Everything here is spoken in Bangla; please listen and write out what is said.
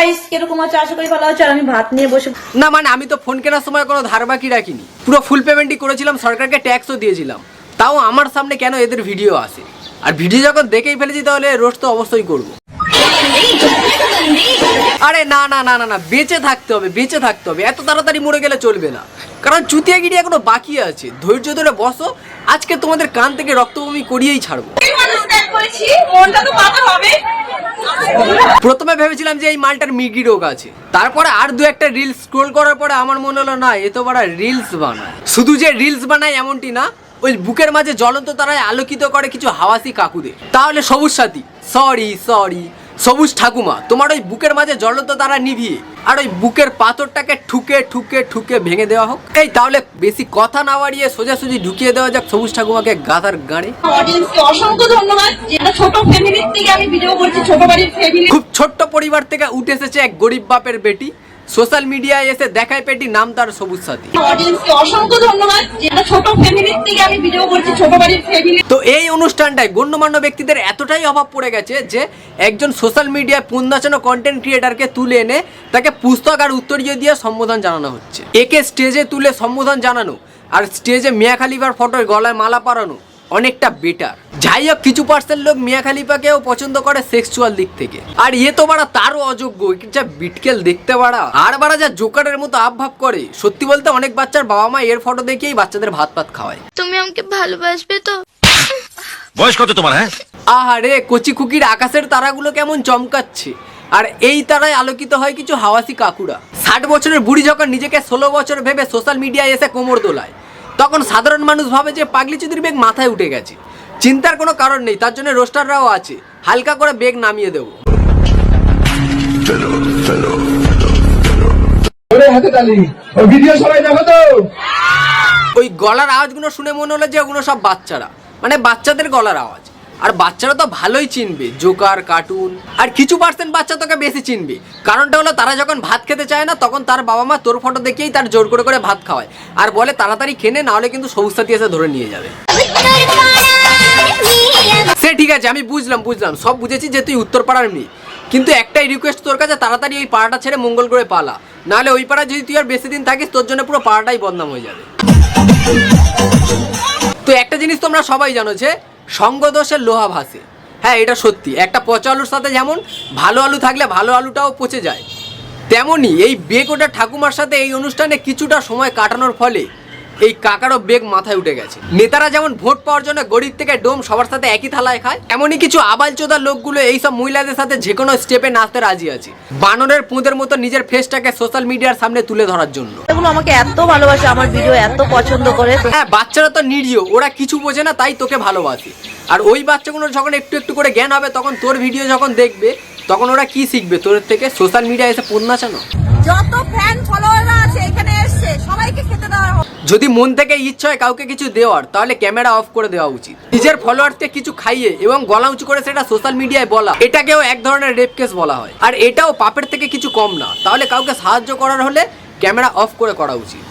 গাইস কীরকম আছে? আশা করি ভালো আছে। আর আমি ভাত নিয়ে বসে না মানে আমি তো ফোন কেনার সময় কোনো ধার বাকি রাখিনি। পুরো ফুল পেমেন্টই করেছিলাম সরকারকে ট্যাক্সও দিয়েছিলাম। তাও আমার সামনে কেন এদের ভিডিও আসে? আর ভিডিও যখন দেখেই ফেলেছি তাহলে রোস্ট তো অবশ্যই করব। আরে না না না না না বেঁচে থাকতে হবে বেঁচে থাকতে হবে। এত তাড়াতাড়ি মরে গেলে চলবে না। কারণ চুতিয়া চুতিয়াগিরি এখনও বাকি আছে। ধৈর্য ধরে বসো। আজকে তোমাদের কান থেকে রক্তভূমি করিয়েই ছাড়বো। মনটা তো পাতা হবে। প্রথমে ভেবেছিলাম যে এই মালটার মিগি রোগ আছে। তারপরে আর দু একটা রিলস স্ক্রোল করার পরে আমার মনে হলো, না, এ তো বড় রিলস বানায়। শুধু যে রিলস বানায় এমনটি না, ওই বুকের মাঝে জ্বলন্ত তারায় আলোকিত করে কিছু হাওয়াসি কাকুদের। তাহলে সবুজ সাথী সরি সরি সবুজ ঠাকুমা তোমার ওই বুকের মাঝে জ্বলন্ত তারা নিভিয়ে আর ওই বুকের পাথরটাকে ঠুকে ঠুকে ঠুকে ভেঙে দেওয়া হোক। এই তাহলে বেশি কথা না বাড়িয়ে সোজাসুজি ঢুকিয়ে দেওয়া যাক সবুজ ঠাকুমাকে গাধার গাড়ে। অসংখ্য ধন্যবাদ। ছোট ফ্যামিলির থেকে আমি ভিডিও করছি ছোট বাড়ির ফ্যামিলি খুব ছোট্ট পরিবার থেকে উঠে এসেছে এক গরিব বাপের বেটি। সোশ্যাল মিডিয়ায় এসে দেখায় পেটি নাম তার সবুজ সাথী। অসংখ্য ধন্যবাদ। ছোট ফ্যামিলির থেকে আমি ভিডিও করছি ছোট বাড়ির ফ্যামিলি তো এই অনুষ্ঠানটায় গণ্যমান্য ব্যক্তিদের এতটাই অভাব পড়ে গেছে যে একজন সোশ্যাল মিডিয়ায় পুন্দাচানো কন্টেন্ট ক্রিয়েটারকে তুলে এনে তাকে পুস্তক আর উত্তরীয় দিয়ে সম্বোধন জানানো হচ্ছে। একে স্টেজে তুলে সম্বোধন জানানো আর স্টেজে মিয়া খালিফার ফটোয় গলায় মালা পরানো অনেকটা বেটার যাই হোক কিছু পার্সেন্ট লোক মিয়া খালিফাকেও পছন্দ করে সেক্সুয়াল দিক থেকে। আর এ তো বাড়া তারও অযোগ্য যা বিটকেল দেখতে বাড়া। আর বাড়া যা জোকারের মতো আবভাব করে সত্যি বলতে অনেক বাচ্চার বাবা মা এর ফটো দেখেই বাচ্চাদের ভাত ভাত খাওয়ায়। তুমি আমাকে ভালোবাসবে তো? বয়স কত তোমার হ্যাঁ? আহারে কচি খুকির আকাশের তারাগুলো কেমন চমকাচ্ছে। আর এই তারায় আলোকিত হয় কিছু হাওয়াসি কাকুরা। ষাট বছরের বুড়ি যখন নিজেকে ষোলো বছর ভেবে সোশ্যাল মিডিয়ায় এসে কোমর দোলায়। তখন সাধারণ মানুষ ভাবে যে পাগলি চুদির বেগ মাথায় উঠে গেছে। চিন্তার কোনো কারণ নেই তার জন্য রোস্টাররাও আছে। হালকা করে বেগ নামিয়ে দেবো। ভিডিও সবাই দেখো তো। ওই গলার আওয়াজগুলো শুনে মনে হলো যে ওগুলো সব বাচ্চারা। মানে বাচ্চাদের গলার আওয়াজ। আর বাচ্চারা তো ভালোই চিনবে, জোকার, কার্টুন, আর কিছু পার্সেন্ট বাচ্চা তোকে বেশি চিনবে। কারণটা হলো তারা যখন ভাত খেতে চায় না, তখন তার বাবা মা তোর ফটো দেখেই তার জোর করে করে ভাত খাওয়ায়। আর বলে তাড়াতাড়ি খেনে না হলে কিন্তু সবুজ সাথী এসে ধরে নিয়ে যাবে। সে ঠিক আছে, আমি বুঝলাম বুঝলাম। সব বুঝেছি যে তুই উত্তর পাড়ার মেয়ে। কিন্তু একটাই রিকোয়েস্ট তোর কাছে, তাড়াতাড়ি এই পাড়াটা ছেড়ে মঙ্গল করে পালা। নাহলে ওই পাড়া যদি তুই আর বেশি দিন থাকিস, তোর জন্য পুরো পাড়াটাই বদনাম হয়ে যাবে। তো একটা জিনিস তোমরা সবাই জানো যে সঙ্গদোষের লোহা ভাসে। হ্যাঁ এটা সত্যি। একটা পচা আলুর সাথে যেমন ভালো আলু থাকলে ভালো আলুটাও পচে যায়, তেমনই এই বেকোটা ঠাকুমার সাথে এই অনুষ্ঠানে কিছুটা সময় কাটানোর ফলে এই কাকারও বেগ মাথায় উঠে গেছে। নেতারা যেমন ভোট পাওয়ার জন্য গরিব থেকে ডোম সবার সাথে একই থালায় খায় এমনই কিছু আবাল চোদা লোকগুলো এইসব মহিলাদের সাথে যে কোনো স্টেপে নাচতে রাজি আছে। বানরের পুঁদের মতো নিজের ফেসটাকে সোশ্যাল মিডিয়ার সামনে তুলে ধরার জন্য। এগুলো আমাকে এত ভালোবাসে আমার ভিডিও এত পছন্দ করে। হ্যাঁ বাচ্চারা তো নিরীহ ওরা কিছু বোঝে না তাই তোকে ভালোবাসে। আর ওই বাচ্চাগুলো যখন একটু একটু করে জ্ঞান হবে তখন তোর ভিডিও যখন দেখবে তখন ওরা কি শিখবে? তোর থেকে সোশ্যাল মিডিয়া এসে পদ নাচানো যত ফ্যান ফলোয়াররা আছে এখানে যদি মন থেকে ইচ্ছা হয় কাউকে কিছু দেওয়ার, তাহলে ক্যামেরা অফ করে দেওয়া উচিত। নিজের ফলোয়ারকে কিছু খাইয়ে এবং গলা উঁচু করে সেটা সোশ্যাল মিডিয়ায় বলা, এটাকেও এক ধরনের রেপ কেস বলা হয়। আর এটাও পাপের থেকে কিছু কম না। তাহলে কাউকে সাহায্য করার হলে ক্যামেরা অফ করে করা উচিত।